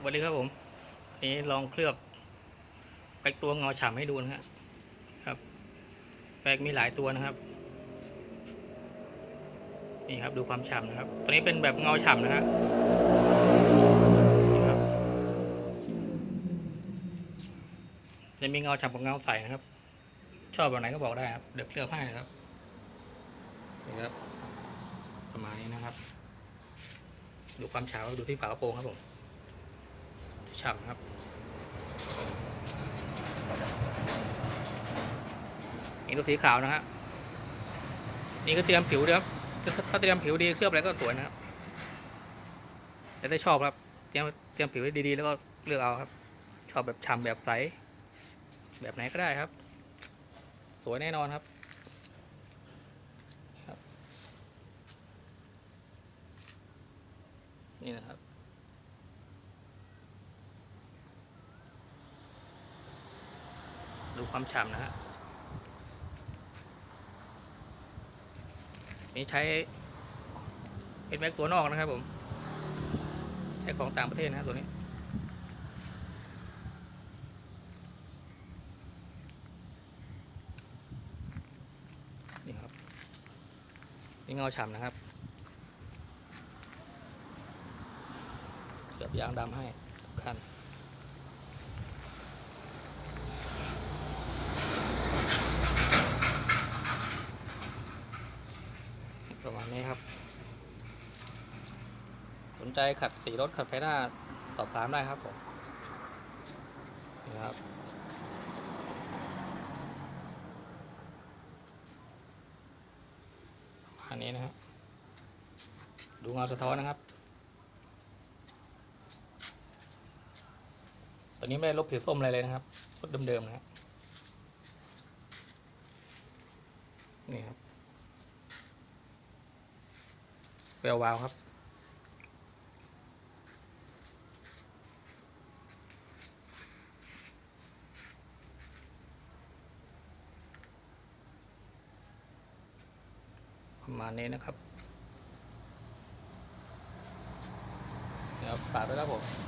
สวัสดีครับผมอันนี้ลองเคลือบแปลกตัวเงาฉ่ำให้ดูนะฮะครับ แปลกมีหลายตัวนะครับ นี่ครับดูความฉ่ำนะครับ ตัวนี้เป็นแบบเงาฉ่ำนะฮะนี่ครับจะมีเงาฉ่ำกับเงาใสนะครับ ชอบแบบไหนก็บอกได้ครับ เดี๋ยวเคลือบให้นะครับนี่ครับ ประมาณนี้นะครับ ดูความฉ่ำดูที่ฝากระโปรงครับผม ฉ่ำครับ นี่ตัวสีขาวนะฮะนี่ก็เตรียมผิวด้วยครับ ถ้าเตรียมผิวดีเคลือบอะไรก็สวยนะครับ แต่ถ้าชอบครับ เตรียมเตรียมผิวให้ดีๆแล้วก็เลือกเอาครับ ชอบแบบฉ่ำแบบใส แบบไหนก็ได้ครับ สวยแน่นอนครับนี่นะครับ ดูความฉ่ำนะฮะนี่ใช้เป็นแม็กตัวนอกนะครับผม ใช้ของต่างประเทศนะตัวนี้นี่ครับนี่เงาฉ่ำนะครับเกือบยางดำให้ทุกคัน ประมาณนี้ครับ สนใจขัดสีรถขัดไฟหน้าสอบถามได้ครับผมนี่ครับอันนี้นะครับดูเงาสะท้อนนะครับ ตอนนี้ไม่ได้ลบผิวส้มอะไรเลยนะครับรถเดิมๆนะครับนี่ครับ แวววาวครับ ประมาณนี้นะครับ เดี๋ยวฝากด้วยครับผม